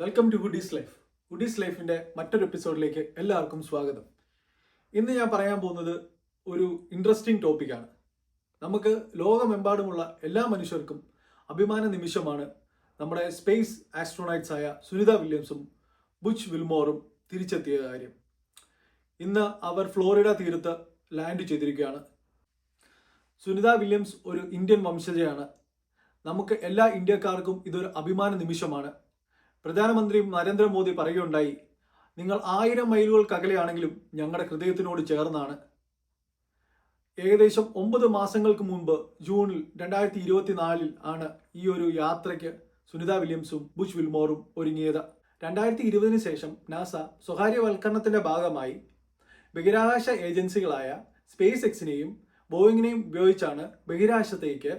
Welcome to hoodies life hoodies ലൈഫിന്റെ മറ്റൊരു എപ്പിസോഡിലേക്ക് എല്ലാവർക്കും സ്വാഗതം. ഇന്ന് ഞാൻ പറയാൻ പോകുന്നത് ഒരു ഇൻട്രസ്റ്റിംഗ് ടോപ്പിക്കാണ് നമുക്ക് ലോകമെമ്പാടുമുള്ള എല്ലാ മനുഷ്യർക്കും അഭിമാന നിമിഷമാണ് നമ്മുടെ സ്പേസ് ആസ്ട്രോണൈറ്റ്സ് ആയ സുനിത വില്യംസും ബുച്ച് വിൽമോറും തിരിച്ചെത്തിയ കാര്യം. ഇന്ന് അവർ ഫ്ലോറിഡ തീരത്ത് ലാൻഡ് ചെയ്തിരിക്കുകയാണ്. സുനിത വില്യംസ് ഒരു ഇന്ത്യൻ വംശജയാണ്. നമുക്ക് എല്ലാ ഇന്ത്യക്കാർക്കും ഇതൊരു അഭിമാന നിമിഷമാണ്. പ്രധാനമന്ത്രി നരേന്ദ്രമോദി പറയുകയുണ്ടായി നിങ്ങൾ ആയിരം മൈലുകൾക്കകലെയാണെങ്കിലും ഞങ്ങളുടെ ഹൃദയത്തിനോട് ചേർന്നാണ്. ഏകദേശം ഒമ്പത് മാസങ്ങൾക്ക് മുമ്പ് ജൂണിൽ രണ്ടായിരത്തി ഇരുപത്തിനാലിൽ ആണ് ഈ ഒരു യാത്രയ്ക്ക് സുനിത വില്യംസും ബുഷ് വിൽമോറും ഒരുങ്ങിയത്. രണ്ടായിരത്തി ഇരുപതിന് ശേഷം നാസ സ്വകാര്യവൽക്കരണത്തിന്റെ ഭാഗമായി ബഹിരാകാശ ഏജൻസികളായ സ്പേസ് എക്സിനെയും ബോയിങ്ങിനെയും ഉപയോഗിച്ചാണ് ബഹിരാകാശത്തേക്ക്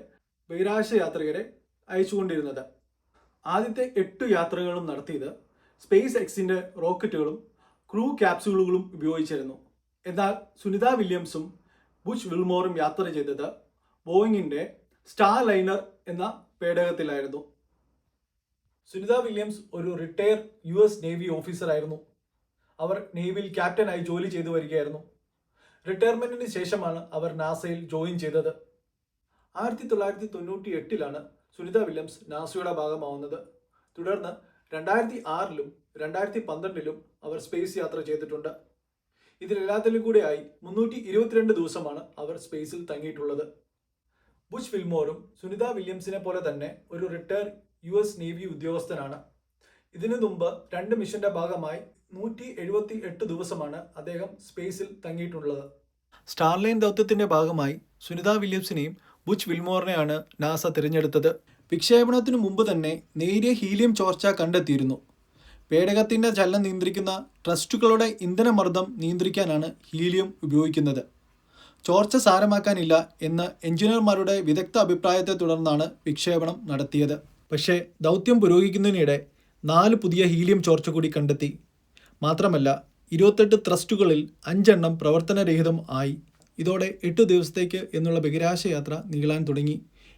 ബഹിരാകാശ യാത്രികരെ അയച്ചുകൊണ്ടിരുന്നത്. ആദ്യത്തെ എട്ട് യാത്രകളും നടത്തിയത് സ്പേസ് എക്സിന്റെ റോക്കറ്റുകളും ക്രൂ ക്യാപ്സ്യൂളുകളും ഉപയോഗിച്ചിരുന്നു. എന്നാൽ സുനിത വില്യംസും ബുഷ് വിൽമോറും യാത്ര ചെയ്തത് ബോയിങ്ങിന്റെ സ്റ്റാർ ലൈനർ എന്ന പേടകത്തിലായിരുന്നു. സുനിത വില്യംസ് ഒരു റിട്ടയർ യു എസ് നേവി ഓഫീസറായിരുന്നു. അവർ നേവിയിൽ ക്യാപ്റ്റനായി ജോലി ചെയ്തു വരികയായിരുന്നു. റിട്ടയർമെന്റിന് ശേഷമാണ് അവർ നാസയിൽ ജോയിൻ ചെയ്തത്. ആയിരത്തി തൊള്ളായിരത്തി തൊണ്ണൂറ്റി എട്ടിലാണ് സുനിത വില്യംസ് നാസയുടെ ഭാഗമാവുന്നത്. തുടർന്ന് രണ്ടായിരത്തി ആറിലും രണ്ടായിരത്തി പന്ത്രണ്ടിലും അവർ സ്പേസ് യാത്ര ചെയ്തിട്ടുണ്ട്. ഇതിലെല്ലാത്തിലും കൂടെയായി മുന്നൂറ്റി ഇരുപത്തിരണ്ട് ദിവസമാണ് അവർ സ്പേസിൽ തങ്ങിയിട്ടുള്ളത്. ബുഷ് ഫിൽമോറും സുനിത വില്യംസിനെ പോലെ തന്നെ ഒരു റിട്ടയർ യു എസ് നേവി ഉദ്യോഗസ്ഥനാണ്. ഇതിനു മുമ്പ് രണ്ട് മിഷന്റെ ഭാഗമായി നൂറ്റി എഴുപത്തി എട്ട് ദിവസമാണ് അദ്ദേഹം സ്പേസിൽ തങ്ങിയിട്ടുള്ളത്. സ്റ്റാർലൈൻ ദൗത്യത്തിന്റെ ഭാഗമായി സുനിത വില്യംസിനെയും ബുച്ച് വിൽമോറിനെയാണ് നാസ തിരഞ്ഞെടുത്തത്. വിക്ഷേപണത്തിനു മുമ്പ് തന്നെ നേരിയ ഹീലിയം ചോർച്ച കണ്ടെത്തിയിരുന്നു. പേടകത്തിന്റെ ചലനം നിയന്ത്രിക്കുന്ന ട്രസ്റ്റുകളുടെ ഇന്ധനമർദ്ദം നിയന്ത്രിക്കാനാണ് ഹീലിയം ഉപയോഗിക്കുന്നത്. ചോർച്ച സാരമാക്കാനില്ല എന്ന് എഞ്ചിനീയർമാരുടെ വിദഗ്ധ അഭിപ്രായത്തെ തുടർന്നാണ് വിക്ഷേപണം നടത്തിയത്. പക്ഷേ ദൗത്യം പുരോഗമിക്കുന്നതിനിടെ നാല് പുതിയ ഹീലിയം ചോർച്ച കൂടി കണ്ടെത്തി. മാത്രമല്ല ഇരുപത്തെട്ട് ത്രസ്റ്റുകളിൽ അഞ്ചെണ്ണം പ്രവർത്തനരഹിതം ആയി. ഇതോടെ എട്ട് ദിവസത്തേക്ക് എന്നുള്ള ബഹിരാശയാത്ര നീളാൻ തുടങ്ങി.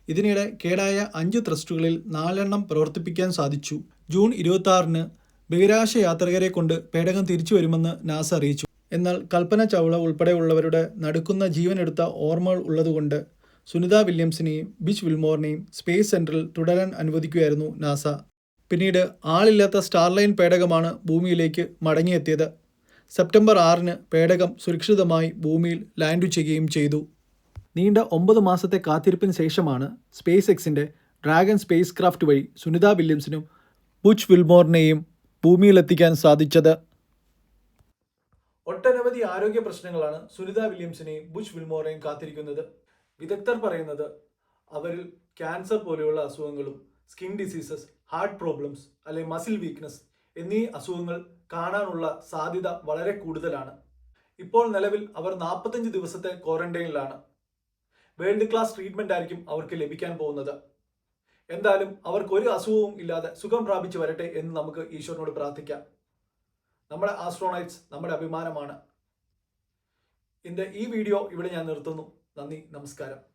ഇതിനിടെ കേടായ അഞ്ച് ത്രസ്റ്റുകളിൽ നാലെണ്ണം പ്രവർത്തിപ്പിക്കാൻ സാധിച്ചു. ജൂൺ ഇരുപത്തി ആറിന് ബഹിരാകാശ യാത്രികരെ കൊണ്ട് പേടകം തിരിച്ചു വരുമെന്ന് നാസ അറിയിച്ചു. എന്നാൽ കൽപ്പന ചൗള ഉൾപ്പെടെയുള്ളവരുടെ നടുക്കുന്ന ജീവനെടുത്ത ഓർമ്മകൾ ഉള്ളതുകൊണ്ട് സുനിത വില്യംസിനെയും ബിച്ച് വിൽമോറിനെയും സ്പേസ് സെന്ററിൽ തുടരാൻ അനുവദിക്കുകയായിരുന്നു നാസ. പിന്നീട് ആളില്ലാത്ത സ്റ്റാർലൈൻ പേടകമാണ് ഭൂമിയിലേക്ക് മടങ്ങിയെത്തിയത്. സെപ്റ്റംബർ ആറിന് പേടകം സുരക്ഷിതമായി ഭൂമിയിൽ ലാൻഡ് ചെയ്യുകയും ചെയ്തു. നീണ്ട ഒമ്പത് മാസത്തെ കാത്തിരിപ്പിന് ശേഷമാണ് സ്പേസ് എക്സിന്റെ ഡ്രാഗൺ സ്പേസ് ക്രാഫ്റ്റ് വഴി സുനിത വില്യംസിനും ബുച്ച് വിൽമോറിനെയും ഭൂമിയിലെത്തിക്കാൻ സാധിച്ചത്. ഒട്ടനവധി ആരോഗ്യ പ്രശ്നങ്ങളാണ് സുനിത വില്യംസിനെയും ബുച്ച് വിൽമോറിനെയും കാത്തിരിക്കുന്നത്. വിദഗ്ധർ പറയുന്നത് അവരിൽ ക്യാൻസർ പോലെയുള്ള അസുഖങ്ങളും സ്കിൻ ഡിസീസസ് ഹാർട്ട് പ്രോബ്ലംസ് അല്ലെങ്കിൽ മസിൽ വീക്ക്നസ് എന്നീ അസുഖങ്ങൾ കാണാനുള്ള സാധ്യത വളരെ കൂടുതലാണ്. ഇപ്പോൾ നിലവിൽ അവർ നാൽപ്പത്തഞ്ച് ദിവസത്തെ ക്വാറന്റൈനിലാണ്. വേൾഡ് ക്ലാസ് ട്രീറ്റ്മെന്റ് ആയിരിക്കും അവർക്ക് ലഭിക്കാൻ പോകുന്നത്. എന്തായാലും അവർക്ക് ഒരു അസുഖവും ഇല്ലാതെ സുഖം പ്രാപിച്ചു വരട്ടെ എന്ന് നമുക്ക് ഈശ്വരനോട് പ്രാർത്ഥിക്കാം. നമ്മുടെ ആസ്ട്രോണൈറ്റ്സ് നമ്മുടെ അഭിമാനമാണ്. എന്റെ ഈ വീഡിയോ ഇവിടെ ഞാൻ നിർത്തുന്നു. നന്ദി നമസ്കാരം.